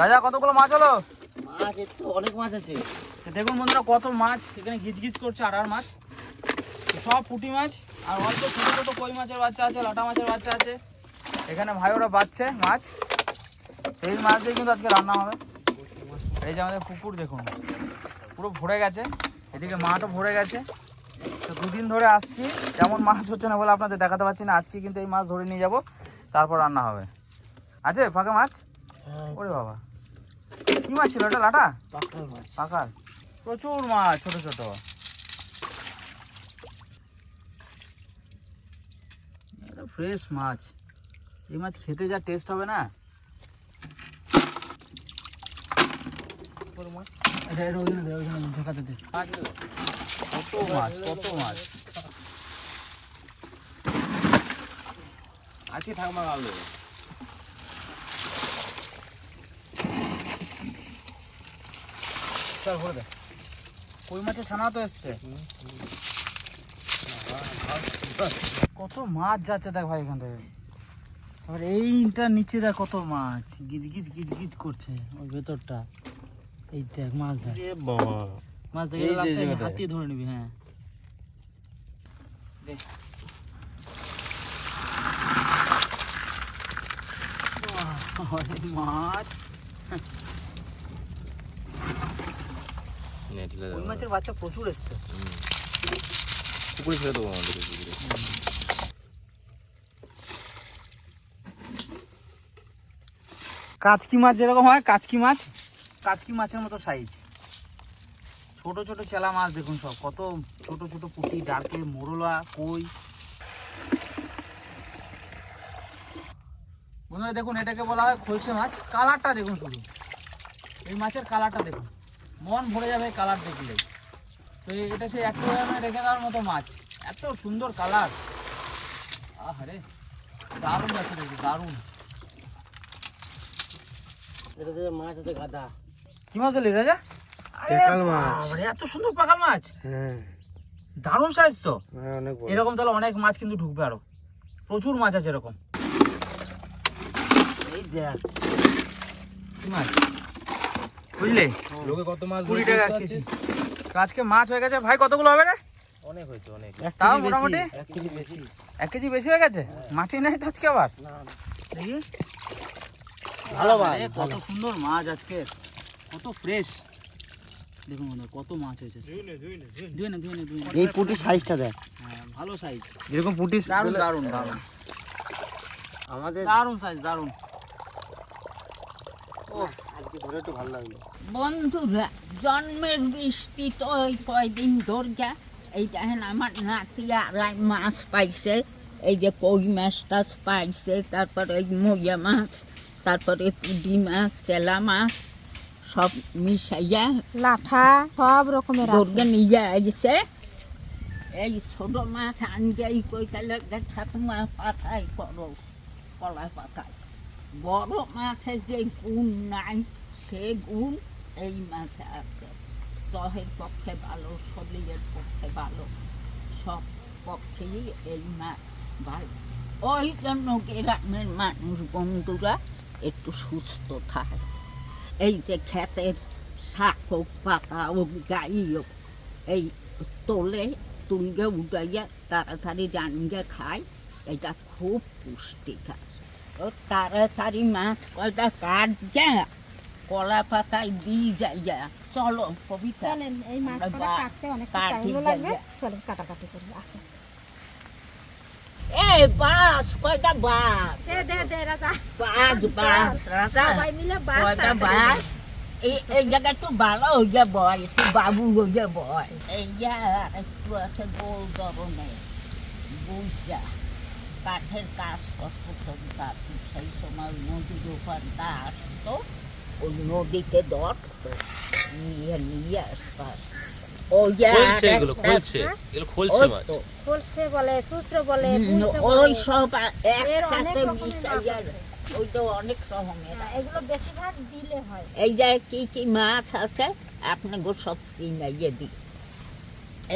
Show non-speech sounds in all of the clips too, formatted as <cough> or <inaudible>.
রাজা কতগুলো মাছ হলো? মাছ তো অনেক মাছ আছে। দেখুন বন্ধুরা কত মাছ এখানে গিজ গিজ করছে আর আর মাছ। সব পুঁটি মাছ আর অল্প ছোট ছোট কই মাছের বাচ্চা আছে লাটা মাছের বাচ্চা আছে। এখানে ভাই ওরা বাচ্ছে মাছ। এই মাছ দিয়ে কিন্তু আজকে রান্না হবে। এই যে আমাদের পুকুর দেখুন। পুরো ভরে গেছে। এদিকে মাঠও ভরে গেছে। তো দুদিন ধরে আসছি। তেমন মাছ হচ্ছে না বলে আপনাদের দেখাতে পারছি না। আজকে কিন্তু এই মাছ ধরে নিয়ে যাব। তারপর রান্না হবে। আছে ফাঁকা মাছ? হ্যাঁ। ওরে বাবা। কি মাছ ছিল? ওটা লাটা? মাছ। পাকার প্রচুর মাছ ছোট ছোট। ফ্রেশ মাছ। এই মাছ খেতে যা টেস্ট হবে না। কত মাছ কত মাছ। আজকে থাকবা আলো চল ভরে দে কই মাছের ছানা তো এসছে? কত মাছ যাচ্ছে দেখ ভাই এখান থেকে। তারপর এইটা নিচে দেখ কত মাছ। গিজ গিজ গিজ গিজ করছে ওই ভেতরটা। এই দেখ মাছ দেখ। মাছ দেখে হাতিয়ে ধরে নিবি হ্যাঁ। দে। বাহ, অনেক মাছ। নেট মাছের বাচ্চা প্রচুর এসছে পুকুরে ছেড়ে দেবো আমাদের পুকুরে কাচকি মাছ যেরকম হয় কাচকি মাছ কাচকি মাছের মতো সাইজ ছোট ছোট চেলা মাছ দেখুন সব কত ছোট ছোট পুঁটি ডারকে মোরলা কই বন্ধুরা দেখুন এটাকে বলা হয় খলসে মাছ কালারটা দেখুন শুধু এই মাছের কালারটা দেখুন মন ভরে যাবে কালার দেখলে। তো এটা সেই অ্যাকোয়ারিয়ামে রেখে দেওয়ার মতো মাছ। এত সুন্দর কালার। আহারে দারুণ আছে দেখি দারুণ। এটা মাছ আছে গাদা কি মাছ দিলি রাজা পাকাল মাছ। এত সুন্দর পাকাল মাছ। হ্যাঁ। দারুণ সাইজ তো। হ্যাঁ অনেক বড়। এরকম তাহলে অনেক মাছ কিন্তু ঢুকবে আরও। প্রচুর মাছ আছে এরকম। এই দেখ। কি মাছ? বুঝলে? লোকে কত মাছ কুড়ি টাকা কেজি। আজকে মাছ হয়ে গেছে। ভাই কতগুলো হবে রে? অনেক হয়েছে অনেক। তাও মোটামুটি? এক কেজি বেশি। এক কেজি বেশি হয়ে গেছে? মাটি নেই তো আজকে আবার। দেখি। ভালো আরে, কত সুন্দর মাছ আজকে। কত ফ্রেশ দেখুন কত মাছ হয়েছে। ধুয়ে নে ধুয়ে নে ধুয়ে এই পুটির সাইজটা দেখ। হ্যাঁ ভালো সাইজ যেরকম পুটি দারুণ দারুণ দারুণ। আমাদের দারুণ সাইজ দারুণ। ধরে একটু ভালো লাগল। বন্ধুরা জন্মের বৃষ্টি তো ওই কয়দিন ধরগা এই দেখেন আমার নাতি আড়াই মাছ পাইছে। এই যে কই মাছ টাছ পাইছে তারপরে ওই মরিয়া মাছ তারপরে পুডি মাছ চেলা মাছ সব মিশাইয়া লাঠা সব রকমের দুর্গে নিয়ে আইছে। এই ছোট মাছ আনজাই কইতালে দেখা তোমার পাতায় করো কলাই পাতায়। বড় মাছের যে গুণ নাই সে গুণ এই মাছে আছে। চহের পক্ষে ভালো, শরীরের পক্ষে ভালো। সব পক্ষেই এই মাছ ভালো। ওই জন্য গ্রামের মানুষ, বন্ধুরা, একটু সুস্থ থাকে। এই যে ক্ষেতের শাক হোক, পাতা হোক যাই হোক, এই তোলে, তুলগে উঠাইয়া তাড়াতাড়ি রান্না খায়। এটা খুব পুষ্টিকর। ও তাড়াতাড়ি মাছ কয়টা কাটগা কলা পাতায় দিয়ে যাইয়া চলো কবিতা চলেন এই মাছ কাটতে অনেক কাটি টাইমও লাগবে। যাবে। চলেন কাটাকাটি করি আসো। এ বাস কয়টা বাস? দে দে দে রাজা। বাস বাস রাজা। সবাই মিলে বাস কয়টা বাস? এই এই জায়গা একটু ভালো হয়ে বয় একটু বাবু হয়ে বয়। এই যা একটু আছে গোল ধরনের বুঝা কাঠের কাজ করতো সন্তান সেই সময় নদীর ওখানটা আসতো। ওই নদীতে ধরতো নিয়ে নিয়ে আসতো ওই তো। সব অনেক একসাথে মিশাইয়া আছে। অনেক রকমের এগুলো বেশিরভাগ বিলে হয় এই যে কি কি মাছ আছে আপনাকে সব চিনাইয়ে দিই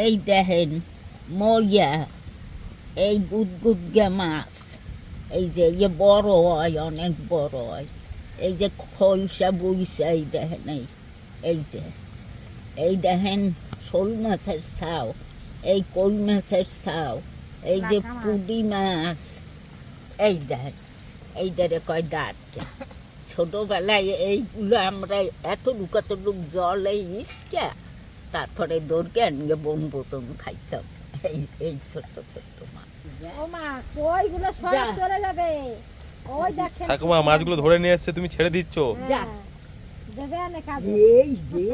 এই দেখেন মরিয়া এই গুদগুদগে মাছ এই যে ইয়ে বড় হয় অনেক বড় হয় এই যে খলসা বইসা এই দেখেন এই এই যে এই দেখেন শোল মাছের ছাও এই কই মাছের ছাও এই যে লাঠা মাছ। পুঁটি মাছ এই দেখেন এইটারে কয় দাঁত ছোটবেলায় এইগুলো আমরা এত লুকাত লুক জলে ইসকা তারপরে দৌড়কে আনিয়ে বোম বোতন খাইতাম এই এই ছোট্ট ছোট্ট মাছ ও মা ওইগুলো সব চলে যাবে ঠাকুমা মাছগুলো ধরে নিয়ে এসছে তুমি ছেড়ে দিচ্ছ। হ্যাঁ, দেবে না কাজ। এই যে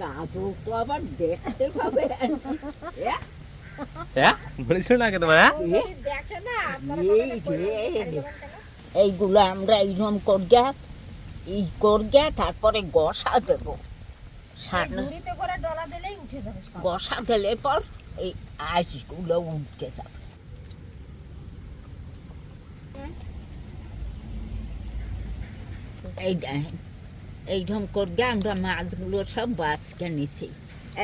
কাজল তো আবার দেখতে পাবে। হ্যাঁ? বলেছিল না তোমার হ্যাঁ? দেখে না এই যে এইগুলো আমরা এইরকম করগা এই করগা তারপরে গসা দেব। সার করে ডলা দিলেই উঠে যাবে গসা দিলে পর এই আইসগুলো উঠতে যাবে। এই দেখেন এইরকম করগে আমরা মাছগুলো সব বাসকে নিছি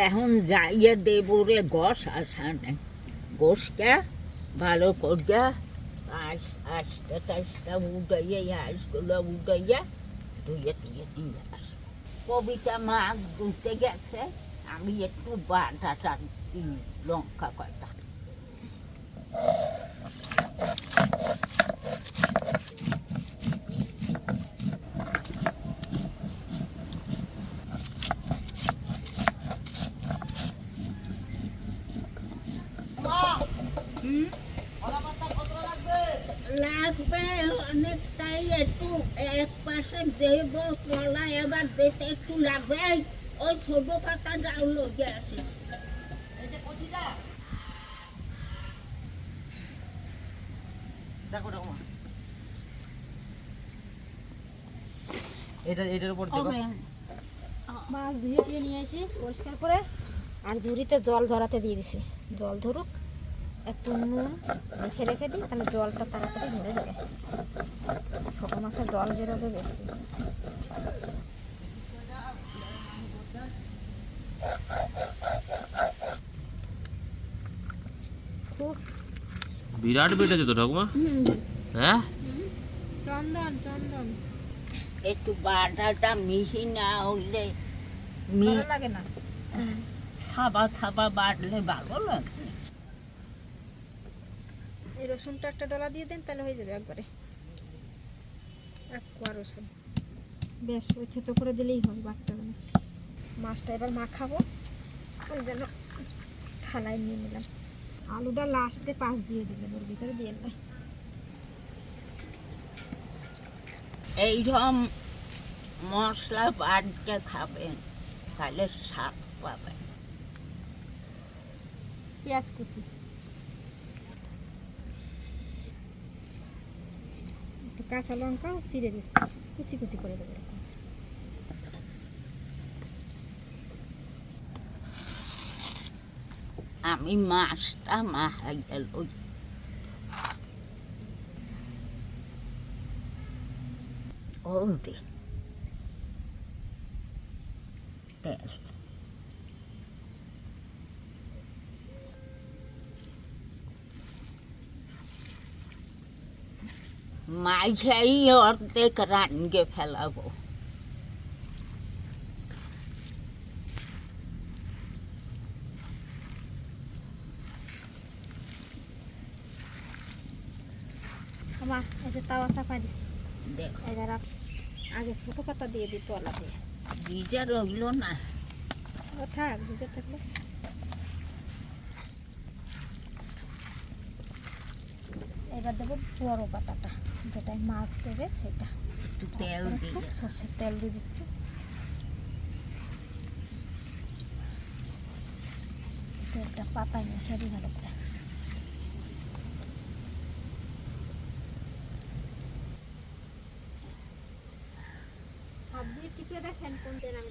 এখন যাইয়ে দেব রে গস আসা নেই গোসকে ভালো করগে। আস, আস্তে টাস্তে উঠাইয়া আইসগুলো উঠাইয়া ধুয়ে টুয়ে নিয়ে আস। কবিতা মাছ ধুতে গেছে, আমি একটু বাটাটা দিই লঙ্কা কয়টা। লাগবে অনেকটাই একটু এক পাশে দেব দিতে একটু লাগবে ওই ছোট পাতা যাও আসে। দেখো ঠাকুমা এটা এটার উপর দেখো। মাছ ধুয়ে নিয়ে এসে পরিষ্কার করে আর ঝুড়িতে জল ধরাতে দিয়ে দিছি। জল ধরুক। একটু নুন রেখে রেখে দিই তাহলে জলটা তাড়াতাড়ি ধরে যাবে। ছোট মাছের জল বেরোবে বেশি। খুব বিরাট বেটেছে তো ঠাকুমা। হ্যাঁ? চন্দন চন্দন। একটু বাটাটা মিহি না ভালো লাগে না? সাবা সাবা বাটলে ভালো লাগে। রসুনটা একটা ডলা দিয়ে দেন তাহলে হয়ে যাবে একবারে। এক কোয়া রসুন। বেশ ওই থেতো করে দিলেই হবে বাটতে হবে না। মাছটা এবার মাখাবো। ওই জন্য থালায় নিয়ে নিলাম। আলুটা লাস্টে পাশ দিয়ে দিলেন ওর ভিতরে দিয়ে না এইরকম মশলা বাটকে খাবেন তাহলে স্বাদ পাবেন। পেঁয়াজ কুচি একটু কাঁচা লঙ্কা চিড়ে দিচ্ছি কুচি কুচি করে দেবো এরকম। আমি মাছটা মাহাই গেল হলদি তেল মাঝাই অর্ধেক রানগে ফেলাবো আমার এই যে তাওয়া চাপা দিছি দেখ এবার আগে ছোটো পাতা দিয়ে দিই তলা দিয়ে ভিজে রইল না ও থাক ভিজে থাকলে এবার দেবো বড় পাতাটা যেটাই মাছ দেবে সেটা। একটু তেল দিয়ে সর্ষের তেল দিয়ে দিচ্ছি। তেলটা পাতায় মিশিয়ে দিই ভালো করে। হাত দিয়ে টিপে দেখেন কোন তেল আমি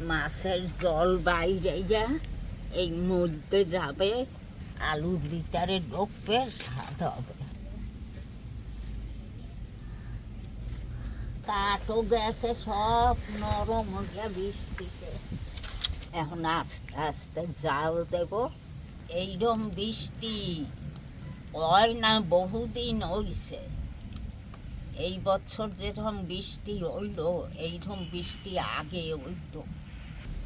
মাছের জল বাইরে যা, এই মধ্যে যাবে, আলুর ভিতরে ঢুকবে, স্বাদ হবে। কাঠও গেছে, সব নরম হয়ে বৃষ্টিতে। এখন আস্তে আস্তে জাল দেব। এইরকম বৃষ্টি হয় না, বহুদিন হইছে। এই বছর যেরকম বৃষ্টি হইল, এইরকম বৃষ্টি আগে হইত।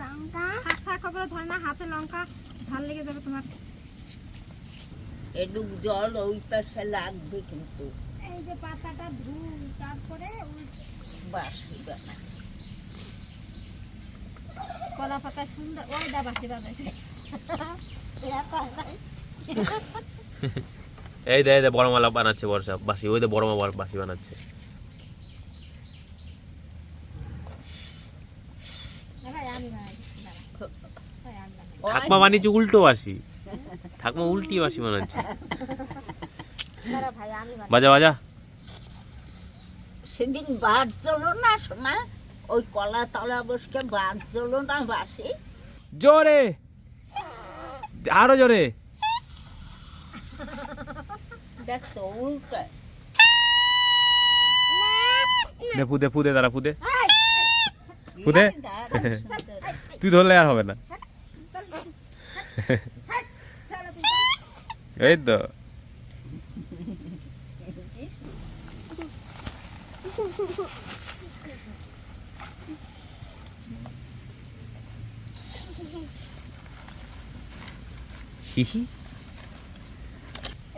লঙ্কা থাক থাক ওগুলো ধরে না হাতে লঙ্কা ঝাল লেগে যাবে তোমার এটুক জল ওই পাশে লাগবে কিন্তু। এই যে পাতাটা ধুই তারপরে বাসি কলা পাতা সুন্দর ওই দা বাসি বাজাইছে। এই দে এই দে বড় মালা বানাচ্ছে বর্ষা বাসি ওই দে বড় মা বাসি বানাচ্ছে। ঠাকমা বানিয়েছে উল্টো বাসি। ঠাকমা উল্টি বাসি বানাচ্ছে। বাজা বাজা। সেদিন বাদ চলো না শোনা ওই কলা তলা বসকে বাদ চলো না বাসি? জোরে! আরও জোরে। দে ফুদে ফুদে তারা ফুদে ফুদে তুই ধরলে আর হবে না। এই তো। হিহি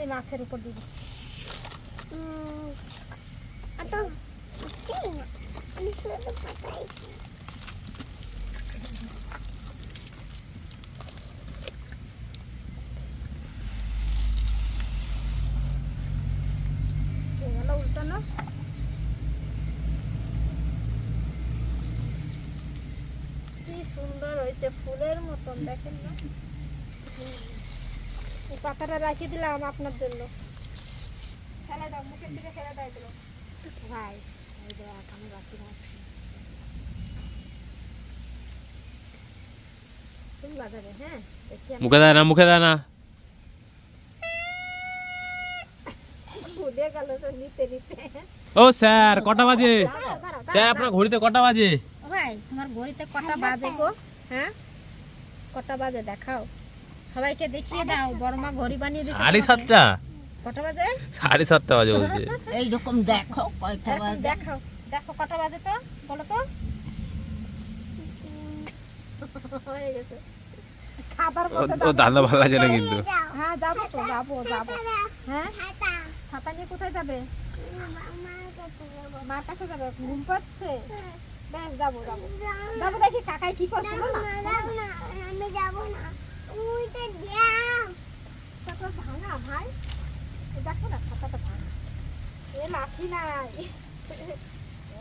এই মাছের উপর দিয়ে দিচ্ছি। উল্টানো? কি সুন্দর হয়েছে ফুলের মতন দেখেন না? পাতাটা রাখিয়ে দিলাম আপনার জন্য। ফেলে দাও মুখের দিকে ফেলে দাও এগুলো। ভাই এই দেখ আমি বাসি রাখছি তুমি বাজাবে হ্যাঁ? মুখে দেয় না মুখে দেয় না। ও স্যার কটা বাজে? স্যার আপনার ঘড়িতে কটা বাজে? ভাই তোমার ঘড়িতে কটা বাজে গো? হ্যাঁ? কটা বাজে দেখাও। সবাইকে দেখিয়ে দাও বড় মা ঘড়ি বানিয়ে দিয়েছে। সাড়ে সাতটা? কটা বাজে? সাড়ে সাতটা বাজে বলছে। এইরকম দেখো কয়টা বাজে। দেখাও দেখো কটা বাজে তো বলো তো। হয়ে গেছে। খাবার ও-। দাদা ভালো লাগে না কিন্তু। হ্যাঁ যাব তো যাব যাব। হ্যাঁ? ছাতা নিয়ে কোথায় যাবে? মার কাছে যাবে ঘুম পাচ্ছে? বেশ যাব যাব। যাব দেখি কাকাই কি করছে শোনো না ছাতা ভাঙা ভাই এ দেখো না ছাতাটা ভাঙা এ লাঠি নাই।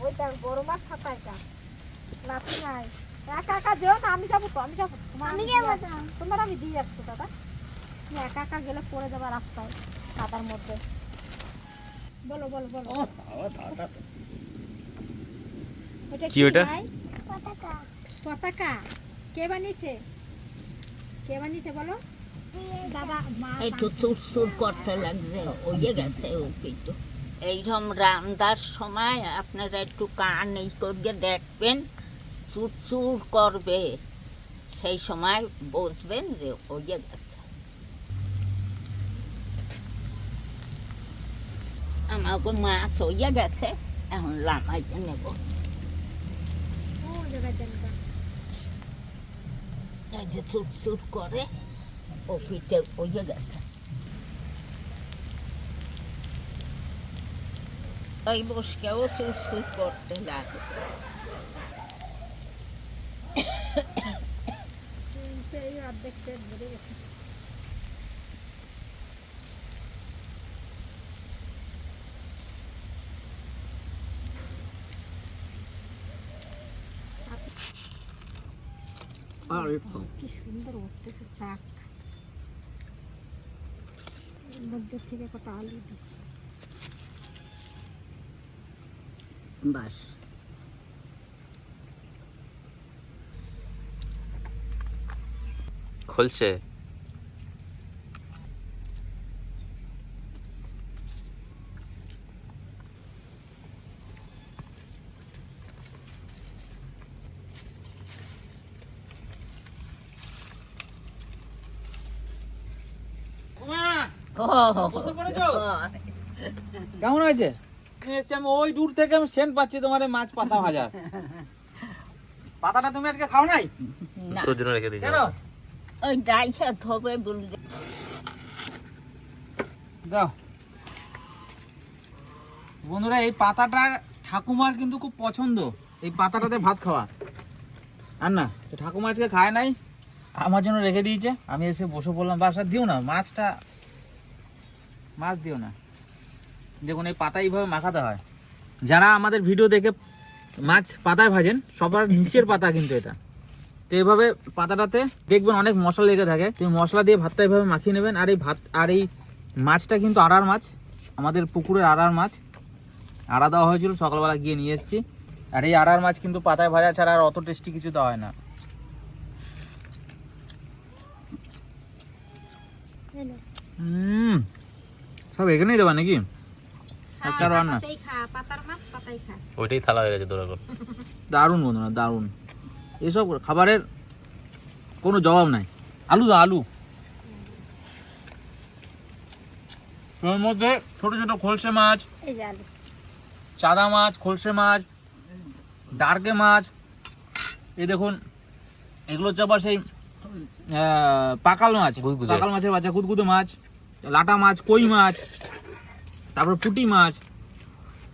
ওইটা বড় মাছ লাঠি নাই। একা একা যেও না আমি যাব তো আমি যাব তোমার আমি দিয়ে আসব। তোমার আমি দিয়ে আসব দাদা। তুমি একা একা গেলে পড়ে যাবে রাস্তায় কাদার মধ্যে। বলো বলো বলো। ও বাবা, ওটা কি ওটা? পতাকা। কে বানিয়েছে? কে বানিয়েছে বলো? দাদা মা একটু চুর চুর করতে লাগছে। ওইয়ে গেছে ও কিন্তু। এইরকম রান্নার সময় আপনারা একটু কান এই করে দেখবেন চুরচুর করবে। সেই সময় বুঝবেন যে হয়ে গেছে। আমাকে মাছ হয়ে গেছে, এখন লামাইতে নেব। এই যে চুরচুর করে, ও পিঠে হয়ে গেছে। ওই বসকেও চুরচুর করতে লাগে। কি সুন্দর উঠতেছে চাক। মধ্যে থেকে কটা আলু দিই বাস। খুলছে। ও কেমন হয়েছে? এসছি আমি ওই দূর থেকে আমি সেন্ট পাচ্ছি তোমার মাছ পাতা ভাজা। পাতাটা তুমি আজকে খাও নাই? না। তোর জন্য রেখে কেন? ওই বললে। দাও। বন্ধুরা এই পাতাটা ঠাকুমার কিন্তু খুব পছন্দ। এই পাতাটাতে ভাত খাওয়া। আর না তো ঠাকুমা আজকে খায় নাই আমার জন্য রেখে দিয়েছে। আমি এসে বসে বললাম বাসা দিও না মাছটা মাছ দিও না। দেখুন এই পাতা এইভাবে মাখাতে হয়। যারা আমাদের ভিডিও দেখে মাছ পাতায় ভাজেন সবার নিচের পাতা কিন্তু এটা। তো এইভাবে পাতাটাতে দেখবেন অনেক মশলা লেগে থাকে। তুমি মশলা দিয়ে ভাতটা এইভাবে মাখিয়ে নেবেন। আর এই ভাত আর এই মাছটা কিন্তু আড়ার মাছ আমাদের পুকুরের আড়ার মাছ। আড়া দেওয়া হয়েছিল সকালবেলা গিয়ে নিয়ে এসেছি। আর এই আড়ার মাছ কিন্তু পাতায় ভাজা ছাড়া আর অত টেস্টি কিছু দেওয়া হয় না। সব এখানেই দেবা নাকি? আচ্ছা ওইটাই থালা হয়ে গেছে তোর দারুণ বন্ধুরা দারুণ। এসব খাবারের কোনো জবাব নাই। আলু দাও আলু। তোর মধ্যে ছোট ছোট খোলসে মাছ এই যে আলু। চাদা মাছ খোলসে মাছ ডার্কে মাছ। এই দেখুন এগুলো হচ্ছে আবার সেই আহ, পাকাল মাছ। পাকাল মাছের বাচ্চা গুদগুদে মাছ লাটা মাছ কই মাছ তারপর পুঁটি মাছ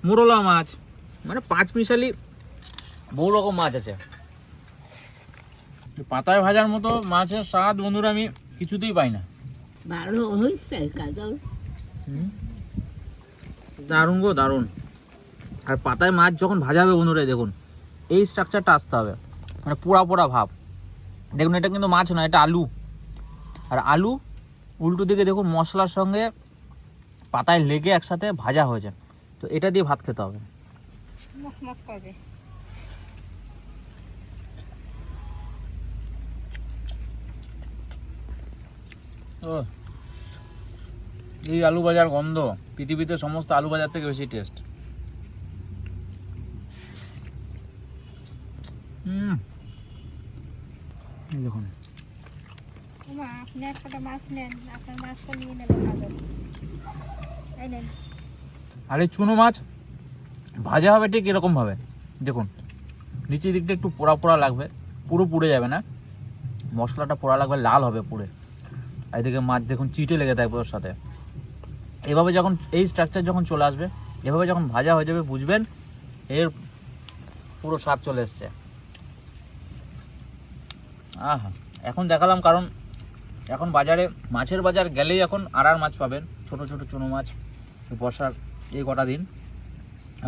মোরলা মাছ মানে পাঁচ মিশালি বহু রকম মাছ আছে। পাতায় ভাজার মতো মাছের স্বাদ বন্ধুরা আমি কিছুতেই পাই না। ভালো হয়েছে কাজল। দারুণ গো দারুণ। আর পাতায় মাছ যখন ভাজাবে বন্ধুরা দেখুন এই স্ট্রাকচারটা আসতে হবে। মানে পোড়া পোড়া ভাব। দেখুন এটা কিন্তু মাছ নয় এটা আলু। আর আলু উল্টো দিকে দেখুন মশলার সঙ্গে পাতায় লেগে একসাথে ভাজা হয়েছে তো এটা দিয়ে ভাত খেতে হবে। মস মস করবে। ও এই আলু ভাজার গন্ধ। পৃথিবীতে সমস্ত আলু ভাজার থেকে বেশি টেস্ট দেখুন। আপনি এক কটা মাছ নেন আপনার মাছটা নিয়ে নেবেন আর এই চুনো মাছ ভাজা হবে ঠিক এরকম ভাবে। দেখুন, নিচের দিকটা একটু পোড়া পোড়া লাগবে, পুরো পুড়ে যাবে না। মশলাটা পোড়া লাগবে, লাল হবে পুড়ে। এদিকে মাছ দেখুন, চিটে লেগে থাকবে ওর সাথে। এভাবে যখন, এই স্ট্রাকচার যখন চলে আসবে, এভাবে যখন ভাজা হয়ে যাবে, বুঝবেন এর পুরো স্বাদ চলে এসছে। আহা, এখন দেখালাম কারণ এখন বাজারে, মাছের বাজার গেলেই এখন আড়ার মাছ পাবেন, ছোট ছোট চুনো মাছ। বর্ষার এই কটা দিন।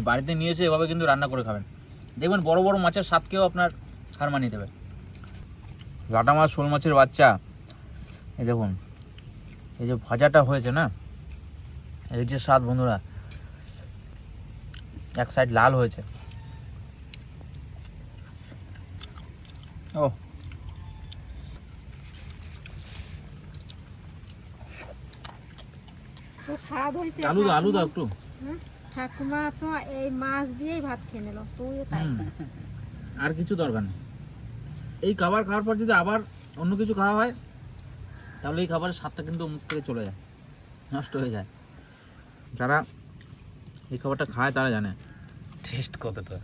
বাড়িতে নিয়ে এসে এভাবে কিন্তু রান্না করে খাবেন। দেখবেন বড় বড় মাছের স্বাদকেও আপনার হার মানিয়ে দেবে। লাটা মাছ, শোল মাছের বাচ্চা, এই দেখুন, এই যে ভাজাটা হয়েছে না? এই যে স্বাদ বন্ধুরা, এক সাইড লাল হয়েছে। ও তো স্বাদ হয়েছে আলু দাও আলু দাও একটু। ঠাকুমা। তো এই মাছ দিয়েই ভাত খেয়ে নিল তুইও তাই। আর কিছু দরকার নেই। এই খাবার খাওয়ার পর যদি আবার অন্য কিছু খাওয়া হয় তাহলে এই খাবারের স্বাদটা কিন্তু মুখ থেকে চলে যায় নষ্ট হয়ে যায়। যারা এই খাবারটা খায় তারা জানে। টেস্ট কতটা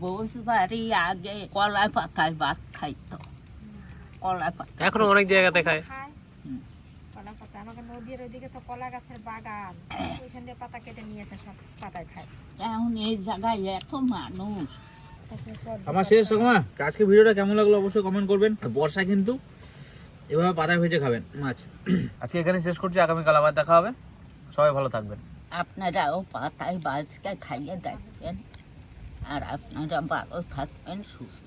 বউস বাড়ি আগে কলাই পাতায় ভাত খাইতো। পাতা। এখনও অনেক জায়গাতে খায় কলা পাতা। আমাকে নদীর ওইদিকে তো কলা গাছের বাগান। ওইখান দিয়ে পাতা কেটে সব পাতায় খায়। এখন এই জায়গায় এত মানুষ। আমার শেষ সময় আজকে ভিডিওটা কেমন লাগল অবশ্যই কমেন্ট করবেন। বর্ষা কিন্তু এভাবে পাতায় ভেজে খাবেন মাছ। <clears throat> আজকে এখানে শেষ করছি। আগামীকাল আবার দেখা হবে। সবাই ভালো থাকবেন। আপনারাও পাতায় বাজকে খাইয়ে দেখবেন। আর আপনারা ভালো থাকবেন সুস্থ